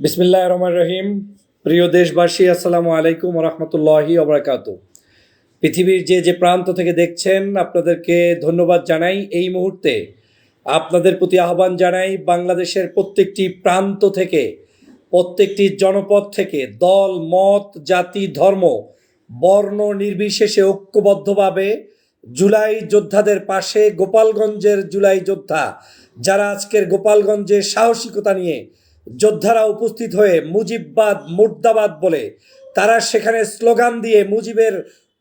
বিসমিল্লাহ রহমান রহিম। প্রিয় দেশবাসী, আসসালামু আলাইকুম রহমতুল্লাহি ওবরাকাত পৃথিবীর যে যে প্রান্ত থেকে দেখছেন, আপনাদেরকে ধন্যবাদ জানাই। এই মুহূর্তে আপনাদের প্রতি আহ্বান জানাই, বাংলাদেশের প্রত্যেকটি প্রান্ত থেকে, প্রত্যেকটি জনপদ থেকে দল, মত, জাতি, ধর্ম বর্ণ নির্বিশেষে ঐক্যবদ্ধভাবে জুলাই যোদ্ধাদের পাশে গোপালগঞ্জের জুলাই যোদ্ধা, যারা আজকের গোপালগঞ্জে সাহসিকতা নিয়ে যোদ্ধারা উপস্থিত হয়ে মুজিববাদ, মুর্দাবাদ বলে তারা সেখানে স্লোগান দিয়ে মুজিবের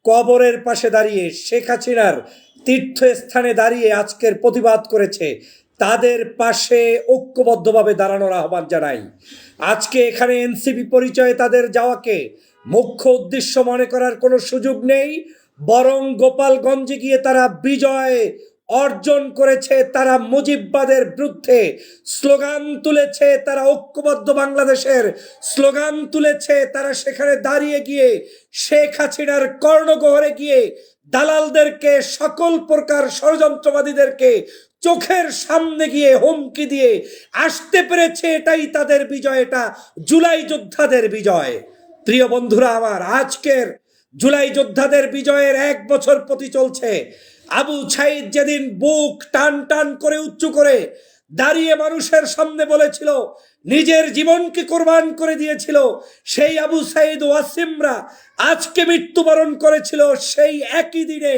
কবরের পাশে দাঁড়িয়ে শেখ হাসিনার তীর্থস্থানে দাঁড়িয়ে আজকের প্রতিবাদ করেছে। তাদের পাশে ঐক্যবদ্ধভাবে দাঁড়ানোর আহ্বান জানাই। আজকে এখানে এনসিপি পরিচয়ে তাদের যাওয়াকে মুখ্য উদ্দেশ্য মনে করার কোনো সুযোগ নেই, বরং গোপালগঞ্জে গিয়ে তারা বিজয় অর্জন করেছে তারা মুজিববাদের বিরুদ্ধে। স্লোগান তুলেছে তারা ঐক্যবদ্ধ বাংলাদেশের। স্লোগান তুলেছে তারা সেখানে দাঁড়িয়ে গিয়ে শেখ হাসিনার কর্ণগহরে গিয়ে দালালদেরকে, সকল প্রকার ষড়যন্ত্রবাদীদেরকে চোখের সামনে গিয়ে হুমকি দিয়ে আসতে পেরেছে এটাই তাদের বিজয়, এটা জুলাই যোদ্ধাদের বিজয়। প্রিয় বন্ধুরা আমার, আজকের জুলাই যোদ্ধাদের বিজয়ের এক বছর প্রতি চলছে। আবু ছাইদ যেদিন বুক টান টান করে উঁচু করে দাঁড়িয়ে মানুষের সামনে বলেছিল, নিজের জীবনকে কোরবান করে দিয়েছিল সেই আবু সাইদ ওয়াসিমরা আজকে মৃত্যুবরণ করেছিল সেই একই দিনে।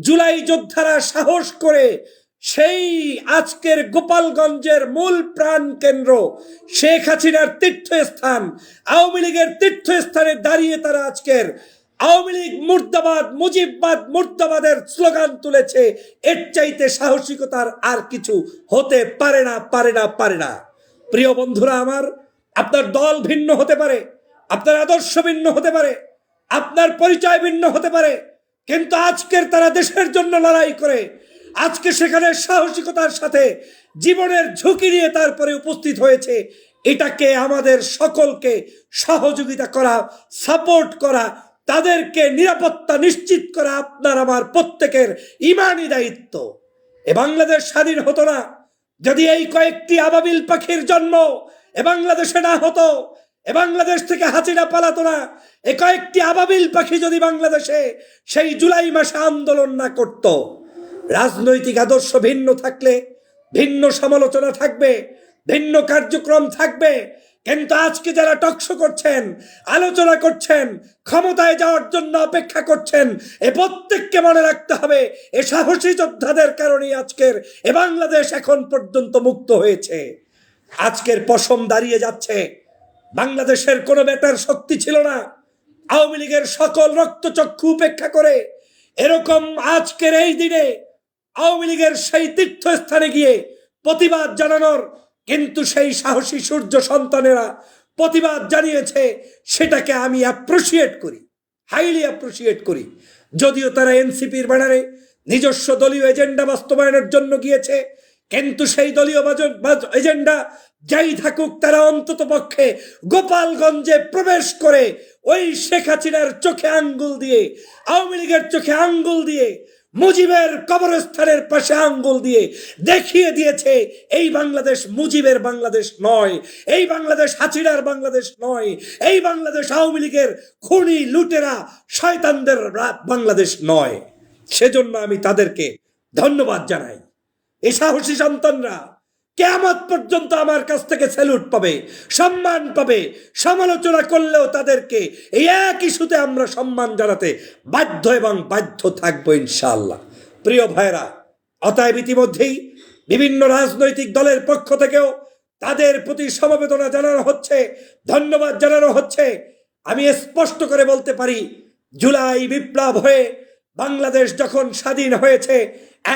জুলাই যোদ্ধারা সাহস করে সেই আজকের গোপালগঞ্জের মূল প্রাণ কেন্দ্র, শেখ হাসিনার তীর্থস্থান। আওয়ামী লীগের তীর্থস্থানে দাঁড়িয়ে তারা আজকের আওয়ামী লীগ মুর্দাবাদ, মুজিববাদ, মুর্দাবাদের স্লোগান তুলেছে, এর চাইতে সাহসিকতার আর কিছু হতে পারে না পারে না পারে না। প্রিয় বন্ধুরা আমার, আপনার দল ভিন্ন হতে পারে, আপনার আদর্শ ভিন্ন হতে পারে, আপনার পরিচয় ভিন্ন হতে পারে, কিন্তু আজকের তারা দেশের জন্য লড়াই করে, আজকে সেখানে সাহসিকতার সাথে জীবনের ঝুঁকি নিয়ে তারপরে উপস্থিত হয়েছে, এটাকে আমাদের সকলকে সহযোগিতা করা, সাপোর্ট করা তাদেরকে নিরাপত্তা নিশ্চিত করা আপনার আমার প্রত্যেকের ইমানই দায়িত্ব। এ বাংলাদেশ স্বাধীন হতো না। যদি এই কয়েকটি আবাবিল পাখির জন্ম এ বাংলাদেশে না হতো, এ বাংলাদেশ থেকে হাসিনা পালাতো না, এ কয়েকটি আবাবিল পাখি যদি বাংলাদেশে সেই জুলাই মাসে আন্দোলন না করত, রাজনৈতিক আদর্শ ভিন্ন থাকলে, ভিন্ন সমালোচনা থাকবে, ভিন্ন কার্যক্রম থাকবে কিন্তু আজকে যারা টকশো করছেন, আলোচনা করছেন, ক্ষমতায় যাওয়ার জন্য অপেক্ষা করছেন, এ প্রত্যেককে মনে রাখতে হবে, এ সাহসী যোদ্ধাদের কারণেই আজকের, এ বাংলাদেশ এখন পর্যন্ত মুক্ত হয়েছে। আজকের পশম দাঁড়িয়ে যাচ্ছে। বাংলাদেশের কোনো বেটার শক্তি ছিল না। আওয়ামী লীগের সকল রক্তচক্ষু উপেক্ষা করে, এরকম আজকের এই দিনে আওয়ামী লীগের সেই তীর্থস্থানে গিয়ে প্রতিবাদ জানানোর কিন্তু সেই সাহসী সূর্য সন্তানেরা প্রতিবাদ জানিয়েছে, সেটাকে আমি অ্যাপ্রিসিয়েট করি হাইলি অ্যাপ্রিসিয়েট করি। যদিও তারা এনসিপির ব্যানারে নিজস্ব দলীয় এজেন্ডা বাস্তবায়নের জন্য গিয়েছে, কিন্তু সেই দলীয় এজেন্ডা যাই থাকুক তারা অন্তত পক্ষে গোপালগঞ্জে প্রবেশ করে ওই শেখ হাসিনার চোখে আঙ্গুল দিয়ে, আওয়ামী লীগের চোখে আঙ্গুল দিয়ে মুজিবের কবরস্থানের পাশে আঙ্গুল দিয়ে দেখিয়ে দিয়েছে, এই বাংলাদেশ মুজিবের বাংলাদেশ নয়, এই বাংলাদেশ হাচিরার বাংলাদেশ নয়, এই বাংলাদেশ আওয়ামী লীগের খুনি লুটেরা শয়তানদের বাংলাদেশ নয়। সেজন্য আমি তাদেরকে ধন্যবাদ জানাই। এ সাহসী সন্তানরা কেমন পর্যন্ত আমার কাছ থেকে স্যালুট পাবে, সম্মান পাবে, সমালোচনা করলেও তাদেরকে এই এক ইস্যুতে আমরা সম্মান জানাতে বাধ্য এবং বাধ্য থাকব ইনশাআল্লাহ। প্রিয় ভাইরা অতএব ইতিমধ্যেই বিভিন্ন রাজনৈতিক দলের পক্ষ থেকেও তাদের প্রতি সমবেদনা জানানো হচ্ছে, ধন্যবাদ জানানো হচ্ছে। আমি স্পষ্ট করে বলতে পারি, জুলাই বিপ্লব হয়ে বাংলাদেশ যখন স্বাধীন হয়েছে,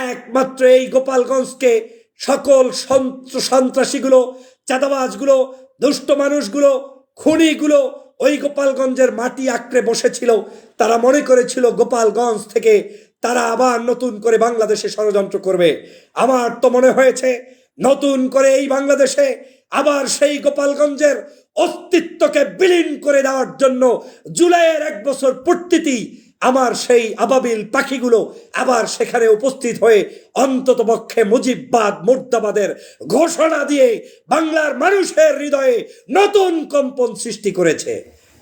একমাত্র এই গোপালগঞ্জকে সকল সন্ত্র- সন্ত্রাসীগুলো, চাঁদাবাজগুলো, দুষ্ট মানুষগুলো, খুনিগুলো ওই গোপালগঞ্জের মাটি আঁকড়ে বসেছিল। তারা মনে করেছিল গোপালগঞ্জ থেকে তারা আবার নতুন করে বাংলাদেশে ষড়যন্ত্র করবে। আমার তো মনে হয়েছে নতুন করে এই বাংলাদেশে আবার সেই গোপালগঞ্জের অস্তিত্বকে বিলীন করে দেওয়ার জন্য জুলাইয়ের এক বছর পূর্তিতেই আমার সেই আবাবিল পাখিগুলো আবার সেখানে উপস্থিত হয়ে অন্তত পক্ষে মুজিববাদ, মুর্দাবাদের ঘোষণা দিয়ে বাংলার মানুষের হৃদয়ে নতুন কম্পন সৃষ্টি করেছে।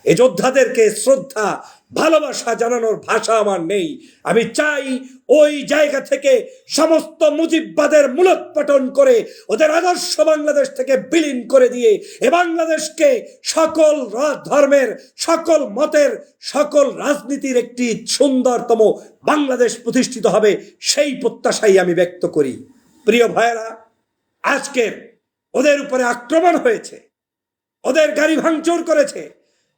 এ যোদ্ধাদেরকে শ্রদ্ধা ভালোবাসা জানানোর ভাষা আমার নেই। আমি চাই ওই জায়গা থেকে সমস্ত মুজিববাদের মূলোৎপাটন করে ওদের আদর্শ বাংলাদেশ থেকে বিলীন করে দিয়ে এ বাংলাদেশকে সকল ধর্মের, সকল মতের, সকল রাজনীতির একটি সুন্দরতম বাংলাদেশ প্রতিষ্ঠিত হবে সেই প্রত্যাশাই আমি ব্যক্ত করি। প্রিয় ভাইয়েরা, আজকের ওদের উপরে আক্রমণ হয়েছে, ওদের গাড়ি ভাঙচুর করেছে,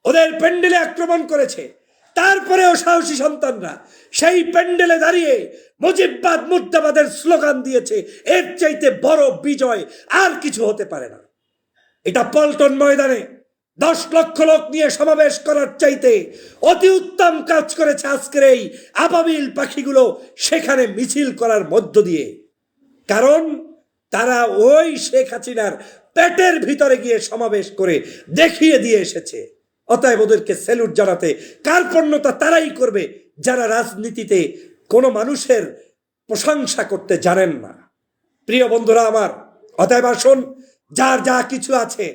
ওদের প্যান্ডেলে আক্রমণ করেছে তারপরেও সাহসী সন্তানরা সেই প্যান্ডেলে দাঁড়িয়ে মুজিববাদ মুর্দাবাদের স্লোগান দিয়েছে, এর চাইতে বড় বিজয় আর কিছু হতে পারে না। এটা পল্টন ময়দানে দশ লক্ষ লোক নিয়ে সমাবেশ করার চাইতে অতি উত্তম কাজ করেছে আজকের এই আবাবিল পাখিগুলো সেখানে মিছিল করার মধ্য দিয়ে। কারণ তারা ওই শেখ হাসিনার পেটের ভিতরে গিয়ে সমাবেশ করে দেখিয়ে দিয়ে এসেছে। অতএব ওদেরকে স্যালুট জানাতে কার কার্পণ্যতা তারাই করবে যারা রাজনীতিতে কোনো মানুষের প্রশংসা করতে জানেন না। প্রিয় বন্ধুরা আমার, অতএব আসুন, যার যা কিছু আছে,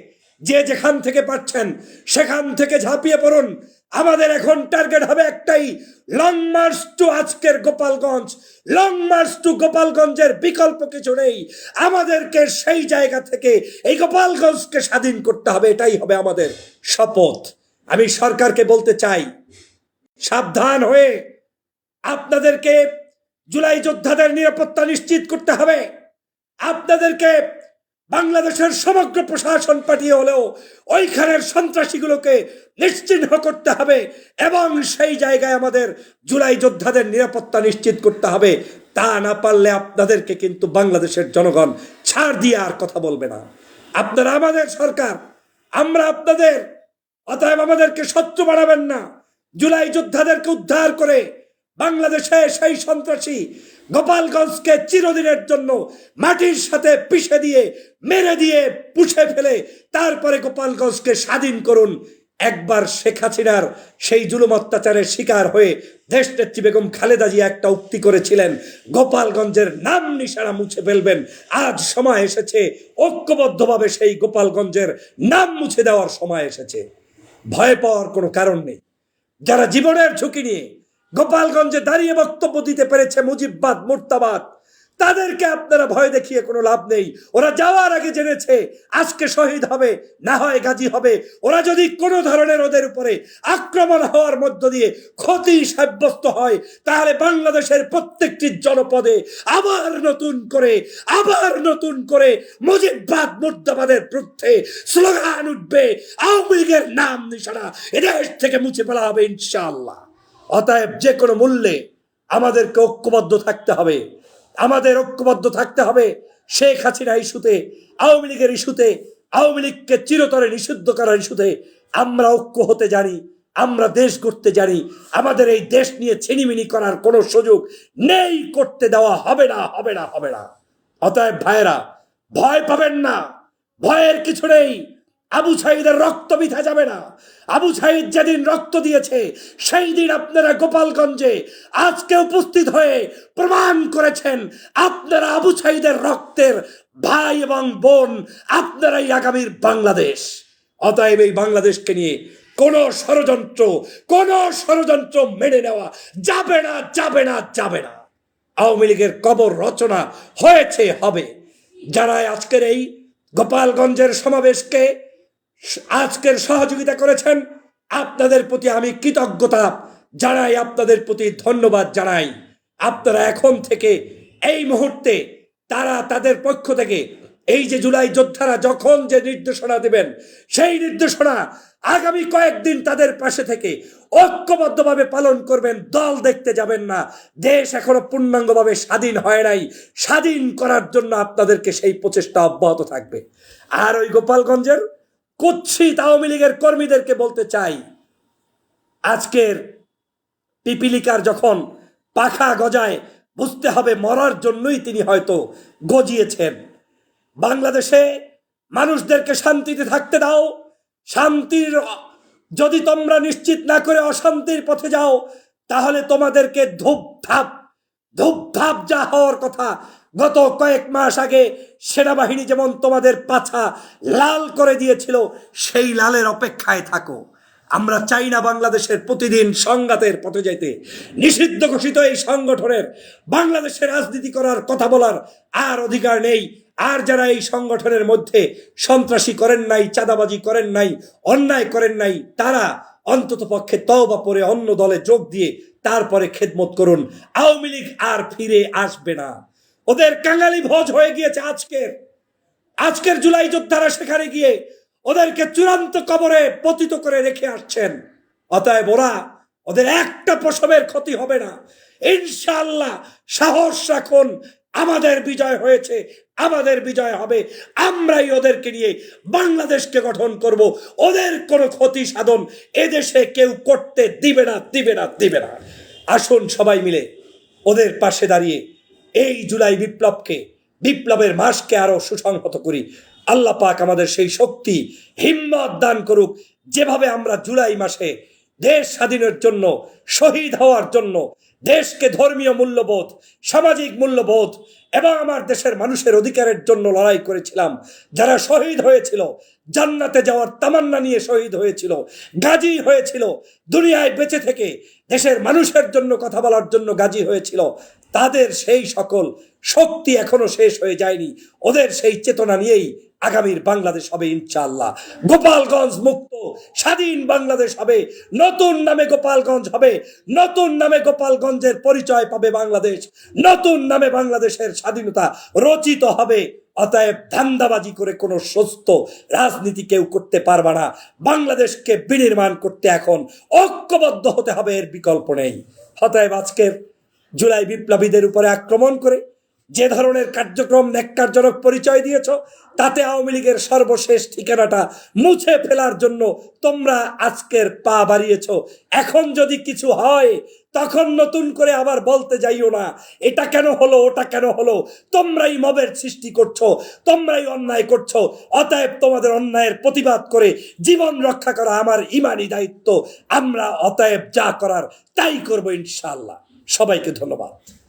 যে যেখান থেকে পাচ্ছেন সেখান থেকে ঝাঁপিয়ে পড়ুন। আমাদের এখন টার্গেট হবে একটাই লং মার্চ টু আজকের গোপালগঞ্জ। লং মার্চ টু গোপালগঞ্জের বিকল্প কিছু নেই। আমাদেরকে সেই জায়গা থেকে এই গোপালগঞ্জকে স্বাধীন করতে হবে, এটাই হবে আমাদের শপথ। আমি সরকারকে বলতে চাই, সাবধান হয়ে আপনাদেরকে জুলাই যোদ্ধাদের নিরাপত্তা নিশ্চিত করতে হবে। আপনাদেরকে বাংলাদেশের সমগ্র প্রশাসন পাঠিয়ে হলেও ওইখানের সন্ত্রাসীগুলোকে নিশ্চিহ্ন করতে হবে এবং সেই জায়গায় আমাদের জুলাই যোদ্ধাদের নিরাপত্তা নিশ্চিত করতে হবে। তা না পারলে আপনাদেরকে কিন্তু বাংলাদেশের জনগণ ছাড় দিয়ে আর কথা বলবে না। আপনারা আমাদের সরকার, আমরা আপনাদের অতএব আমাদেরকে শত্রু বাড়াবেন না। জুলাই যোদ্ধাদেরকে উদ্ধার করে বাংলাদেশে সেই সন্ত্রাসী গোপালগঞ্জকে চিরদিনের জন্য মাটির সাথে পিষে দিয়ে, মেরে দিয়ে পুষে ফেলে, তারপরে গোপালগঞ্জকে স্বাধীন করুন। একবার শেখ হাসিনার সেই জুলুম অত্যাচারের শিকার হয়ে দেশনেত্রী বেগম খালেদা জিয়া একটা উক্তি করেছিলেন, গোপালগঞ্জের নাম নিশানা মুছে ফেলবেন। আজ সময় এসেছে, ঐক্যবদ্ধভাবে সেই গোপালগঞ্জের নাম মুছে দেওয়ার সময় এসেছে। ভয় পাওয়ার কোনো কারণ নেই। যারা জীবনের ঝুঁকি নিয়ে গোপালগঞ্জে দাঁড়িয়ে বক্তব্য দিতে পেরেছে মুজিববাদ মুর্তাবাদ তাদেরকে আপনারা ভয় দেখিয়ে কোনো লাভ নেই। ওরা যাওয়ার আগে জেনেছে, আজকে শহীদ হবে, না হয় গাজী হবে। ওরা যদি কোনো ধরনের ওদের উপরে আক্রমণ হওয়ার মধ্য দিয়ে ক্ষতি সাব্যস্ত হয়, তাহলে বাংলাদেশের প্রত্যেকটি জনপদে আবার নতুন করে, আবার নতুন করে মুজিববাদ মুর্দাবাদের বিরুদ্ধে স্লোগান উঠবে, আওয়ামী লীগের নাম নিশানা। এদেশ থেকে মুছে ফেলা হবে ইনশাআল্লাহ। অতএব যে কোনো মূল্যে আমাদেরকে ঐক্যবদ্ধ থাকতে হবে। আমাদের ঐক্যবদ্ধ থাকতে হবে। শেখ হাসিনা ইস্যুতে, আওয়ামী লীগের ইস্যুতে, আওয়ামী লীগকে চিরতরে নিষিদ্ধ করার ইস্যুতে আমরা ঐক্য হতে জানি, আমরা দেশ করতে জানি। আমাদের এই দেশ নিয়ে ছিনিমিনি করার কোনো সুযোগ নেই, করতে দেওয়া হবে না হবে না হবে না। অতএব ভাইয়েরা, ভয় পাবেন না। ভয়ের কিছু নেই। আবু সাইদের রক্ত বিথা যাবে না। আবু সাইদ যেদিন রক্ত দিয়েছে, সেই দিন আপনারা গোপালগঞ্জে আজকে উপস্থিত হয়ে প্রমাণ করেছেন, আপনারা আবু সাইদের রক্তের ভাই এবং বোন, আপনারাই আগামীর বাংলাদেশ। অতএব এই বাংলাদেশকে নিয়ে কোন ষড়যন্ত্র কোন ষড়যন্ত্র মেনে নেওয়া যাবে না যাবে না যাবে না। আওয়ামী লীগের কবর রচনা হয়েছে, হবে। যারা আজকের এই গোপালগঞ্জের সমাবেশকে আজকের সহযোগিতা করেছেন। আপনাদের প্রতি আমি কৃতজ্ঞতা জানাই, আপনাদের প্রতি ধন্যবাদ জানাই। আপনারা এখন থেকে এই মুহূর্তে তারা তাদের পক্ষ থেকে এই যে জুলাই যোদ্ধারা যখন যে নির্দেশনা দেবেন, সেই নির্দেশনা আগামী কয়েকদিন তাদের পাশে থেকে ঐক্যবদ্ধভাবে পালন করবেন। দল দেখতে যাবেন না। দেশ এখনও পূর্ণাঙ্গভাবে স্বাধীন হয় নাই। স্বাধীন করার জন্য আপনাদেরকে সেই প্রচেষ্টা অব্যাহত থাকবে। আর ওই গোপালগঞ্জের কুৎসিত আওয়ামী লীগের কর্মীদেরকে বলতে চাই, আজকের পিপিলিকার যখন পাখা গজায় বুঝতে হবে মরার জন্যই তিনি হয়তো গজিয়েছেন। বাংলাদেশে মানুষদেরকে শান্তিতে থাকতে দাও, শান্তির যদি তোমরা নিশ্চিত না করে অশান্তির পথে যাও, তাহলে তোমাদেরকে ধূপধাপ ধূপধাপ যা হওয়ার কথা গত কয়েক মাস আগে সেনাবাহিনী যেমন তোমাদের পাছা লাল করে দিয়েছিল, সেই লালের অপেক্ষায় থাকো। আমরা চাই না বাংলাদেশের প্রতিদিন সংঘাতের পথে যাইতে। নিষিদ্ধ ঘোষিত এই সংগঠনের, বাংলাদেশের রাজনীতি করার কথা বলার আর অধিকার নেই। আর যারা এই সংগঠনের মধ্যে সন্ত্রাসী করেন নাই, চাঁদাবাজি করেন নাই, অন্যায় করেন নাই, তারা অন্তত পক্ষে তওবা পরে অন্য দলে যোগ দিয়ে তারপরে খেদমত করুন। আওয়ামী লীগ আর ফিরে আসবে না। ওদের কাঙালি ভোজ হয়ে গিয়েছে আজকের। আজকের জুলাই যোদ্ধারা সেখানে গিয়ে ওদেরকে চূড়ান্ত কবরে পতিত করে রেখে আসছেন। অতএব ওরা ওদের একটা প্রসবের ক্ষতি হবে না। ইনশাআল্লাহ সাহস রাখুন, আমাদের বিজয় হয়েছে, আমাদের বিজয় হবে। আমরাই ওদেরকে নিয়ে বাংলাদেশকে গঠন করব। ওদের কোনো ক্ষতি সাধন এদেশে কেউ করতে দিবে না দিবে না দিবে না। আসুন সবাই মিলে ওদের পাশে দাঁড়িয়ে এই জুলাই বিপ্লবকে, বিপ্লবের মাসকে আরও সুসংহত করি। আল্লাহ পাক আমাদের সেই শক্তি, হিম্মত দান করুক, যেভাবে আমরা জুলাই মাসে দেশ স্বাধীনের জন্য, শহীদ হওয়ার জন্য দেশকে ধর্মীয় মূল্যবোধ, সামাজিক মূল্যবোধ এবং আমার দেশের মানুষের অধিকারের জন্য লড়াই করেছিলাম। যারা শহীদ হয়েছিল, জান্নাতে যাওয়ার তামান্না নিয়ে শহীদ হয়েছিল, গাজী হয়েছিল, দুনিয়ায় বেঁচে থেকে দেশের মানুষের জন্য কথা বলার জন্য গাজী হয়েছিল, তাদের সেই সকল শক্তি এখনও শেষ হয়ে যায়নি। ওদের সেই চেতনা নিয়েই আগামীর বাংলাদেশ হবে ইনশাআল্লাহ। গোপালগঞ্জ মুক্ত, স্বাধীন বাংলাদেশ হবে। নতুন নামে গোপালগঞ্জ হবে। নতুন নামে গোপালগঞ্জের পরিচয় পাবে বাংলাদেশ। নতুন নামে বাংলাদেশের স্বাধীনতা রচিত হবে। অতএব ধান্দাবাজি করে কোনো সুস্থ রাজনীতি কেউ করতে পারবে না। বাংলাদেশকে বিনির্মাণ করতে এখন ঐক্যবদ্ধ হতে হবে, এর বিকল্প নেই। অতএব আজকের জুলাই বিপ্লবীদের উপরে আক্রমণ করে যে ধরনের কার্যক্রম ন্যাক্কারজনক পরিচয় দিয়েছ তাতে আওয়ামী লীগের সর্বশেষ ঠিকানাটা মুছে ফেলার জন্য তোমরা আজকের পা বাড়িয়েছ। এখন যদি কিছু হয়, তখন নতুন করে আবার বলতে যাইও না। এটা কেন হলো, ওটা কেন হলো? তোমরাই মবের সৃষ্টি করছ, তোমরাই অন্যায় করছ। অতএব তোমাদের অন্যায়ের প্রতিবাদ করে জীবন রক্ষা করা আমার ইমানি দায়িত্ব। আমরা অতএব যা করার তাই করব ইনশাআল্লাহ। সবাইকে ধন্যবাদ।